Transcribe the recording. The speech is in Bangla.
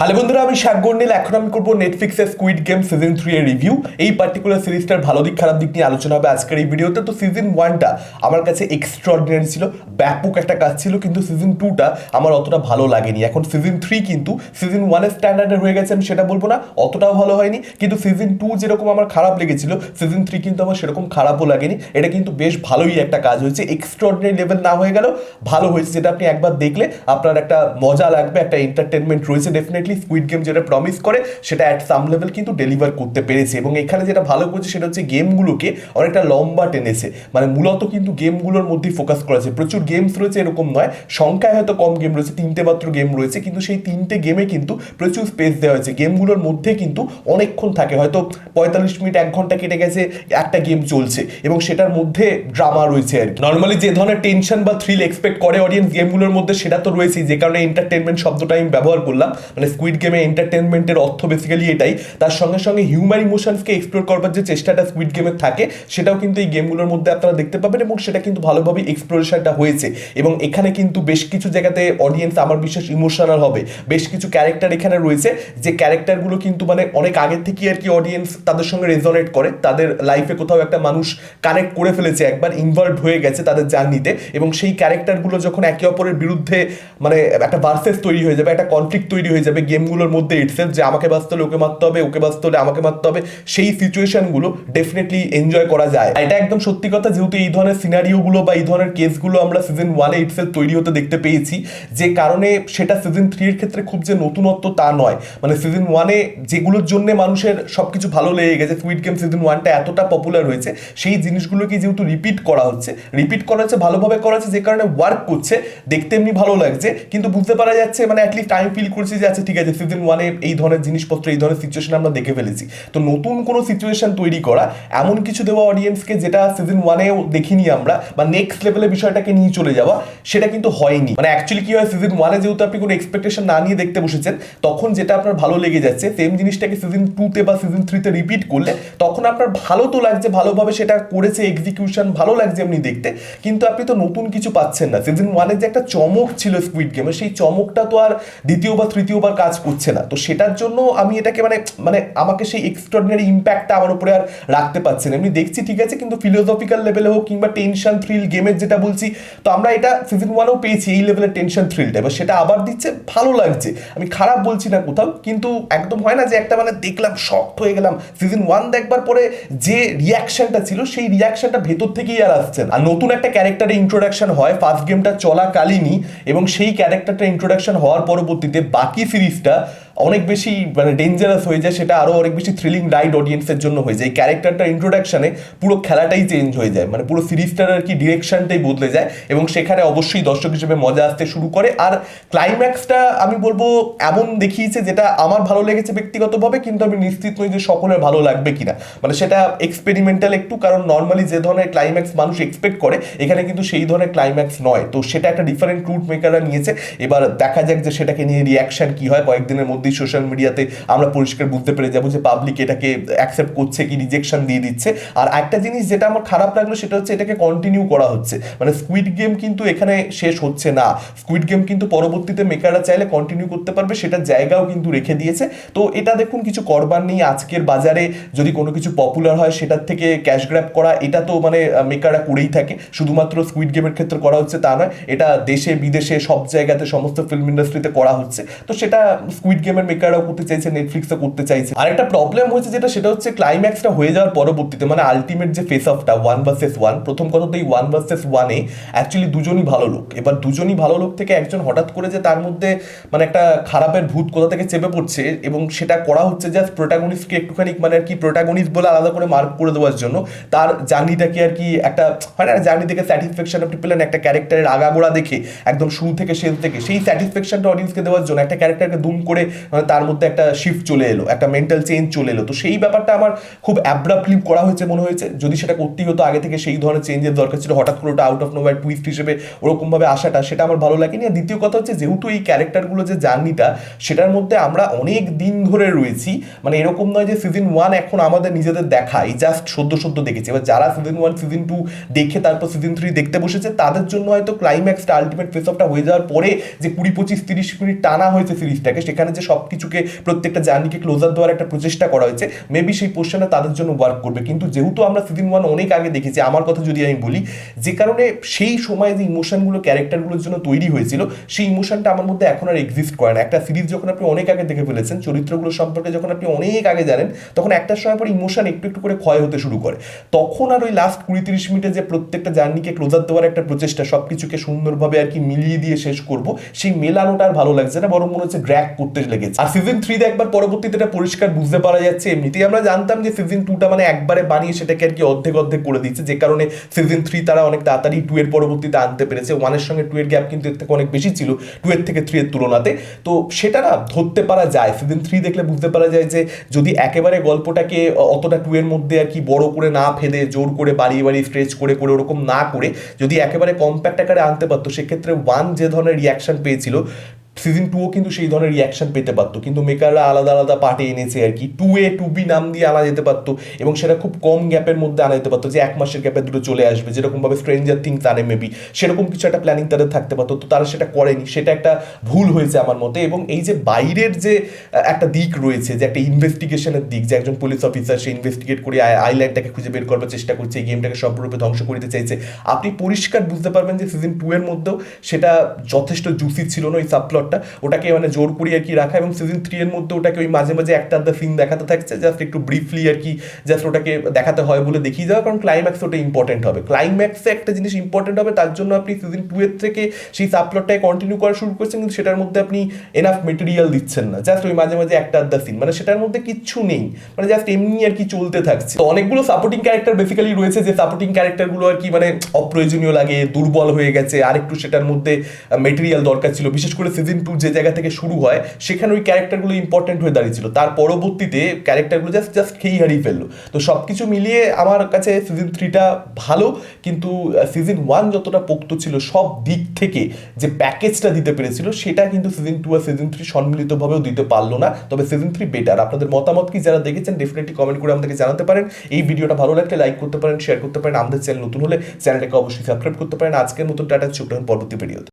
হ্যালো বন্ধুরা, আমি শাক গন্ডিল এখন আমি করব নেটফ্লিক্সের স্কুইড গেম সিজন থ্রি এর রিভিউ এই পার্টিকুলার সিরিজটার ভালো দিক, খারাপ দিক নিয়ে আলোচনা হবে আজকের এই ভিডিওতে। তো সিজন ওয়ানটা আমার কাছে এক্সট্রাঅর্ডিনারি ছিল, ব্যাপক একটা কাজ ছিল, কিন্তু সিজন টুটা আমার অতটা ভালো লাগেনি। এখন সিজন থ্রি কিন্তু সিজন ওয়ানের স্ট্যান্ডার্ডের হয়ে গেছে, আমি সেটা বলব না, অতটাও ভালো হয়নি। কিন্তু সিজন টু যেরকম আমার খারাপ লেগেছিল সিজন থ্রি কিন্তু আমার সেরকম খারাপও লাগেনি। এটা কিন্তু বেশ ভালোই একটা কাজ হয়েছে এক্সট্রাঅর্ডিনারি লেভেল না হয়ে গেলেও ভালো হয়েছে, যেটা আপনি একবার দেখলে আপনার একটা মজা লাগবে, একটা এন্টারটেনমেন্ট রয়েছে ডেফিনেটলি স্কুইড গেম যেটা প্রমিস করে, সেটা অ্যাট সাম লেভেল কিন্তু ডেলিভার করতে পেরেছে। এবং এখানে যেটা ভালো করেছে, সেটা হচ্ছে গেমগুলোকে অনেকটা লম্বা টেনেছে। মানে মূলত কিন্তু গেমগুলোর মধ্যেই ফোকাস করেছে। প্রচুর গেমস রয়েছে, এরকম নয়। সংখ্যায় হয়তো কম গেম রয়েছে, তিনটে মাত্র গেম রয়েছে, কিন্তু সেই তিনটে গেমে কিন্তু প্রচুর স্পেস দেওয়া হয়েছে। গেমগুলোর মধ্যে কিন্তু অনেকক্ষণ থাকে। হয়তো পঁয়তাল্লিশ মিনিট, এক ঘণ্টা কেটে গেছে, একটা গেম চলছে। এবং সেটার মধ্যে ড্রামা রয়েছে আর কি। নর্মালি যে ধরনের টেনশন বা থ্রিল এক্সপেক্ট করে অডিয়েন্স গেমগুলোর মধ্যে, সেটা তো রয়েছেই। যে কারণে এন্টারটেনমেন্ট শব্দটা আমি ব্যবহার করলাম। মানে স্কুইড গেমে এন্টারটেনমেন্টের অর্থ বেসিক্যালি এটাই। তার সঙ্গে সঙ্গে হিউম্যান ইমোশনসকে এক্সপ্লোর করবার যে চেষ্টাটা স্কুইড গেমে থাকে, সেটাও কিন্তু এই গেমগুলোর মধ্যে আপনারা দেখতে পাবেন এবং সেটা কিন্তু ভালোভাবে এক্সপ্লোরেশনটা হয়েছে। এবং এখানে কিন্তু বেশ কিছু জায়গাতে অডিয়েন্স আমার বিশ্বাস ইমোশনাল হবে। বেশ কিছু ক্যারেক্টার এখানে রয়েছে, যে ক্যারেক্টারগুলো কিন্তু মানে অনেক আগের থেকেই আর কি অডিয়েন্স তাদের সঙ্গে রেজনেট করে। তাদের লাইফে কোথাও একটা মানুষ কানেক্ট করে ফেলেছে, একবার ইনভলভ হয়ে গেছে তাদের জার্নিতে এবং সেই ক্যারেক্টারগুলো যখন একে অপরের বিরুদ্ধে মানে একটা ভার্সেস তৈরি হয়ে যাবে, একটা কনফ্লিক্ট তৈরি হয়ে যাবে গেমগুলোর মধ্যে ইটসেলফ যে আমাকে বাঁচতে হলে ওকে মারতে হবে, ওকে বাঁচতে হলে আমাকে মারতে হবে, সেই সিচুয়েশনগুলো ডেফিনেটলি এনজয় করা যায়। এটা একদম সত্যি কথা, যেহেতু এই ধরনের সিনারিওগুলো বা এই ধরনের কেসগুলো আমরা সিজন ওয়ানে ইটসেলফ তৈরি হতে দেখতে পেয়েছি, যে কারণে সেটা সিজন থ্রির ক্ষেত্রে খুব যে নতুনত্ব তা নয়। মানে সিজন ওয়ানে যেগুলোর জন্য মানুষের সবকিছু ভালো লেগে গেছে সুইট গেম সিজন ওয়ানটা এতটা পপুলার হয়েছে, সেই জিনিসগুলোকে যেহেতু রিপিট করা হচ্ছে রিপিট করা হচ্ছে, ভালোভাবে করা হচ্ছে, যে কারণে ওয়ার্ক করছে, দেখতে এমনি ভালো লাগছে, কিন্তু বুঝতে পারা যাচ্ছে মানে অ্যাটলিস্ট টাইম ফিল করছি যে আচ্ছা ঠিক আছে সিজন ওয়ানে এই ধরনের জিনিসপত্র, এই ধরনের সিচুয়েশন আমরা দেখে ফেলেছি। তো নতুন কোনো সিচুয়েশন তৈরি করা, এমন কিছু দেওয়া অডিয়েন্সকে যেটা সিজন ওয়ানেও দেখিনি আমরা, বা নেক্সট লেভেলের বিষয়টাকে নিয়ে চলে যাওয়া, সেটা কিন্তু হয়নি। মানে অ্যাকচুয়ালি কি হয় সিজন ওয়ানে যেহেতু আপনি কোনো এক্সপেকটেশন না নিয়ে দেখতে বসেছেন, তখন যেটা আপনার ভালো লেগে যাচ্ছে সেম জিনিসটাকে সিজন টুতে বা সিজন থ্রিতে রিপিট করলে, তখন আপনার ভালো তো লাগছে, ভালোভাবে সেটা করেছে এক্সিকিউশন ভালো লাগছে এমনি দেখতে, কিন্তু আপনি তো নতুন কিছু পাচ্ছেন না। সিজন ওয়ানের যে একটা চমক ছিল স্কুইড গেমে সেই চমকটা তো আর দ্বিতীয় বা তৃতীয়বার কাজ করছে না। তো সেটার জন্য আমি এটাকে মানে মানে আমাকে সেই এক্সট্রাঅর্ডিনারি ইম্প্যাক্টটা আমার উপরে আর রাখতে পারছি না। এমনি দেখছি ঠিক আছে, কিন্তু ফিলোসফিক্যাল লেভেলে হোক কিংবা টেনশন থ্রিল গেমের যেটা বলছি, তো আমরা এটা সিজন ওয়ানেও পেয়েছি এই লেভেলের টেনশন থ্রিলটা এবার সেটা আবার দিচ্ছে, ভালো লাগছে। আমি খারাপ বলছি না কোথাও, কিন্তু একদম হয় না যে একটা মানে দেখলাম শক্ত হয়ে গেলাম। সিজন ওয়ান দেখবার পরে যে রিয়াকশনটা ছিল, সেই রিয়াকশনটা ভেতর থেকেই আর আসছে। আর নতুন একটা ক্যারেক্টারের ইন্ট্রোডাকশন হয় ফার্স্ট গেমটা চলাকালীনই, এবং সেই ক্যারেক্টারটা ইন্ট্রোডাকশন হওয়ার পরবর্তীতে বাকি সিরিজটা অনেক বেশি মানে ডেঞ্জারাস হয়ে যায়, সেটা আরও অনেক বেশি থ্রিলিং রাইড অডিয়েন্সের জন্য হয়ে যায়। এই ক্যারেক্টারটার ইন্ট্রোডাকশনে পুরো খেলাটাই চেঞ্জ হয়ে যায়। মানে পুরো সিরিজটার আর কি ডিরেকশনটাই বদলে যায় এবং সেখানে অবশ্যই দর্শক হিসেবে মজা আসতে শুরু করে। আর ক্লাইম্যাক্সটা আমি বলব এমন দেখিয়েছে যেটা আমার ভালো লেগেছে ব্যক্তিগতভাবে, কিন্তু আমি নিশ্চিত নই যে সকলের ভালো লাগবে কিনা। মানে সেটা এক্সপেরিমেন্টাল একটু, কারণ নর্মালি যে ধরনের ক্লাইম্যাক্স মানুষ এক্সপেক্ট করে, এখানে কিন্তু সেই ধরনের ক্লাইম্যাক্স নয়। তো সেটা একটা ডিফারেন্ট রুট মেকাররা নিয়েছে। এবার দেখা যাক যে সেটাকে নিয়ে রিয়াকশন কি হয়, কয়েকদিনের মধ্যেই সোশ্যাল মিডিয়াতে আমরা পরিষ্কার বুঝতে পেরে যাব যে পাবলিক এটাকে অ্যাকসেপ্ট করছে কি রিজেকশন দিয়ে দিচ্ছে। আর একটা জিনিস যেটা আমার খারাপ লাগল সেটা হচ্ছে এটাকে কন্টিনিউ করা হচ্ছে। মানে স্কুইড গেম কিন্তু এখানে শেষ হচ্ছে না। স্কুইড গেম কিন্তু পরবর্তীতে মেকাররা চাইলে কন্টিনিউ করতে পারবে সেটা জায়গাও কিন্তু রেখে দিয়েছে। তো এটা দেখুন কিছু করবার নেই আজকের বাজারে। যদি কোনো কিছু পপুলার হয় সেটার থেকে ক্যাশ গ্র্যাপ করা, এটা তো মানে মেকাররা করেই থাকে। শুধুমাত্র স্কুইড গেমের ক্ষেত্রে করা হচ্ছে তা নয়, এটা দেশে, বিদেশে, সব জায়গাতে, সমস্ত ফিল্ম ইন্ডাস্ট্রিতে করা হচ্ছে। তো সেটা স্কুইড গেমের মেকাররাও করতে চাইছে নেটফ্লিক্সও করতে চাইছে। আর একটা প্রবলেম হয়েছে যেটা, সেটা হচ্ছে ক্লাইম্যাক্সটা হয়ে যাওয়ার পরবর্তীতে মানে আলটিমেট যে ফেস অফটা ওয়ান ভার্সেস ওয়ান প্রথম কথা তো এই ওয়ান ভার্সেস ওয়ানে অ্যাকচুয়ালি দুজনই ভালো লোক। এবার দুজনই ভালো লোক থেকে একজন হঠাৎ করে যে তার মধ্যে মানে একটা খারাপের ভূত কোথা থেকে চেপে পড়ছে এবং সেটা করা হচ্ছে জাস্ট প্রোটাগনিস্টকে একটুখানি মানে আর কি প্রোটাগনিস্ট বলে আলাদা করে মার্ক করে দেওয়ার জন্য, তার জার্নিটাকে আর কি একটা, হয় না জার্নি থেকে স্যাটিসফ্যাকশন আপনি পেলেন একটা ক্যারেক্টারের আগাগোড়া দেখে, একদম শুরু থেকে শেষ থেকে সেই স্যাটিসফ্যাকশনটা অডিয়েন্সকে দেওয়ার জন্য একটা ক্যারেক্টারকে দুম করে তার মধ্যে একটা শিফট চলে এলো, একটা মেন্টাল চেঞ্জ চলে এলো। তো সেই ব্যাপারটা আমার খুব অ্যাব্রাপ্টলি করা হয়েছে মনে হয়েছে। যদি সেটা করতেই হতো, আগে থেকে সেই ধরনের চেঞ্জের দরকার ছিল। হঠাৎ করে ওটা আউট অফ নোভার টুইস্ট হিসেবে ওরকমভাবে আসাটা, সেটা আমার ভালো লাগেনি। আর দ্বিতীয় কথা হচ্ছে, যেহেতু এই ক্যারেক্টারগুলো যে জার্নিটা সেটার মধ্যে আমরা অনেক দিন ধরে রয়েছি। মানে এরকম নয় যে সিজন ওয়ান এখন আমাদের নিজেদের দেখা এই জাস্ট সদ্য সদ্য দেখেছি। এবার যারা সিজন ওয়ান সিজন টু দেখে তারপর সিজন থ্রি দেখতে বসেছে, তাদের জন্য হয়তো ক্লাইম্যাক্সটা আলটিমেট ফেস অফটা হয়ে যাওয়ার পরে যে কুড়ি পঁচিশ, তিরিশ মিনিট টানা হয়েছে সিরিজটাকে সেখানে যে সব কিছুকে প্রত্যেকটা জার্নিকে ক্লোজার দেওয়ার একটা প্রচেষ্টা করা হয়েছে। মেবি সেই পোর্শনটা তাদের জন্য ওয়ার্ক করবে। কিন্তু যেহেতু আমরা সিজন ওয়ান অনেক আগে দেখেছি, আমার কথা যদি আমি বলি, যে কারণে সেই সময় যে ইমোশনগুলো ক্যারেক্টারগুলোর জন্য তৈরি হয়েছিল, সেই ইমোশনটা আমার মধ্যে এখন আর এক্সিস্ট করে না। একটা সিরিজ যখন আপনি অনেক আগে দেখে ফেলেছেন, চরিত্রগুলো সম্পর্কে যখন আপনি অনেক আগে জানেন, তখন একটা সময় পর ইমোশন একটু একটু করে ক্ষয় হতে শুরু করে। তখন আর ওই লাস্ট কুড়ি তিরিশ মিনিটে যে প্রত্যেকটা জার্নিকে ক্লোজার দেওয়ার একটা প্রচেষ্টা সব কিছুকে সুন্দরভাবে আর কি মিলিয়ে দিয়ে শেষ করব, সেই মেলানোটা আর ভালো লাগছে না, বরং মনে হচ্ছে ড্র্যাক করতে লেগেছে। আর সিজন থ্রিতে একবার পরবর্তীতে এটা পরিষ্কার বুঝতে পারা যাচ্ছে। এমনিতেই আমরা জানতাম যে সিজন টুটা মানে একবারে বানিয়ে সেটাকে আর কি অর্ধেক অর্ধেক করে দিচ্ছে। যে কারণে সিজন থ্রি তারা অনেক তাড়াতাড়ি টু এর পরবর্তীতে আনতে পেরেছে। ওয়ানের সঙ্গে টু এর গ্যাপ কিন্তু এর থেকে অনেক বেশি ছিল টু এর থেকে থ্রি এর তুলনাতে। তো সেটা না ধরতে পারা যায়। সিজন থ্রি দেখলে বুঝতে পারা যায় যে যদি একেবারে গল্পটাকে অতটা টু এর মধ্যে আর কি বড় করে না ফেদে জোর করে বাড়িয়ে বাড়িয়ে স্ট্রেচ করে করে ওরকম না করে যদি একেবারে কম্প্যাক্ট আকারে আনতে পারতো, সেক্ষেত্রে ওয়ান যে ধরনের রিয়াকশন পেয়েছিল সিজন টুও কিন্তু সেই ধরনের রিয়াকশন পেতে পারতো। কিন্তু মেকাররা আলাদা আলাদা পার্টে এনেছে আর কি। টু এ টু বি নাম দিয়ে আনা যেতে পারতো এবং সেটা খুব কম গ্যাপের মধ্যে আনা যেতে পারতো যে এক মাসের গ্যাপে দুটো চলে আসবে। যেরকমভাবে স্ট্রেঞ্জার থিংস আনে মেবি সেরকম কিছু একটা প্ল্যানিং তাদের থাকতে পারতো। তো তারা সেটা করেনি। সেটা একটা ভুল হয়েছে আমার মতে এবং এই যে বাইরের যে একটা দিক রয়েছে যে একটা ইনভেস্টিগেশনের দিক যে একজন পুলিশ অফিসার সে ইনভেস্টিগেট করে আই- আইল্যান্ডটাকে খুঁজে বের করবার চেষ্টা করছে, এই গেমটাকে সম্পূর্ণরূপে ধ্বংস করতে চাইছে। আপনি পরিষ্কার বুঝতে পারবেন যে সিজন টু এর মধ্যেও সেটা যথেষ্ট জুসি ছিল না। ওই সাবপ্লটটা ওটাকে মানে জোর করি আর কি রাখা এবং সিজন থ্রি এর মধ্যে ওটাকে ওই মাঝে মাঝে একটা আধা সিন দেখাতে থাকছে জাস্ট একটু ব্রিফলি আর কি জাস্ট ওটাকে দেখাতে হয় বলে দেখিয়ে যাওয়া কারণ ক্লাইম্যাক্স ওটা ইম্পর্টেন্ট হবে। ক্লাইম্যাক্সে একটা জিনিস ইম্পর্টেন্ট হবে, তার জন্য আপনি সিজন টু এর থেকে সেই সাবপ্লটটাকে কন্টিনিউ করা শুরু করছেন, কিন্তু সেটার মধ্যে আপনি এনাফ মেটেরিয়াল দিচ্ছেন না। জাস্ট ওই মাঝে মাঝে একটা আধা সিন মানে সেটার মধ্যে কিচ্ছু নেই মানে জাস্ট এমনি আর কি চলতে থাকছে। তো অনেকগুলো সাপোর্টিং ক্যারেক্টার বেসিক্যালি রয়েছে, যে সাপোর্টিং ক্যারেক্টারগুলো আর কি মানে অপ্রয়োজনীয় লাগে, দুর্বল হয়ে গেছে, আরেকটু সেটার মধ্যে মেটেরিয়াল দরকার ছিল। বিশেষ করে সিজন টু যে জায়গা থেকে শুরু হয়, সেখানে ওই ক্যারেক্টারগুলো ইম্পর্টেন্ট হয়ে দাঁড়িয়েছিল। তার পরবর্তীতে ক্যারেক্টারগুলো জাস্ট জাস্ট খেয়েই হারিয়ে ফেলল। তো সব কিছু মিলিয়ে আমার কাছে সিজন থ্রিটা ভালো, কিন্তু সিজন ওয়ান যতটা পোক্ত ছিল, সব দিক থেকে যে প্যাকেজটা দিতে পেরেছিল, সেটা কিন্তু সিজন টু আর সিজন থ্রি সম্মিলিতভাবেও দিতে পারল না। তবে সিজন থ্রি বেটার আপনাদের মতামত কি যারা দেখেছেন ডেফিনেটলি কমেন্ট করে আমাদেরকে জানাতে পারেন। এই ভিডিওটা ভালো লাগলে লাইক করতে পারেন শেয়ার করতে পারেন। আমাদের চ্যানেল নতুন হলে চ্যানেলটাকে অবশ্যই সাবস্ক্রাইব করতে পারেন। আজকের মতন টাটা চুপ পরবর্তী ভিডিওতে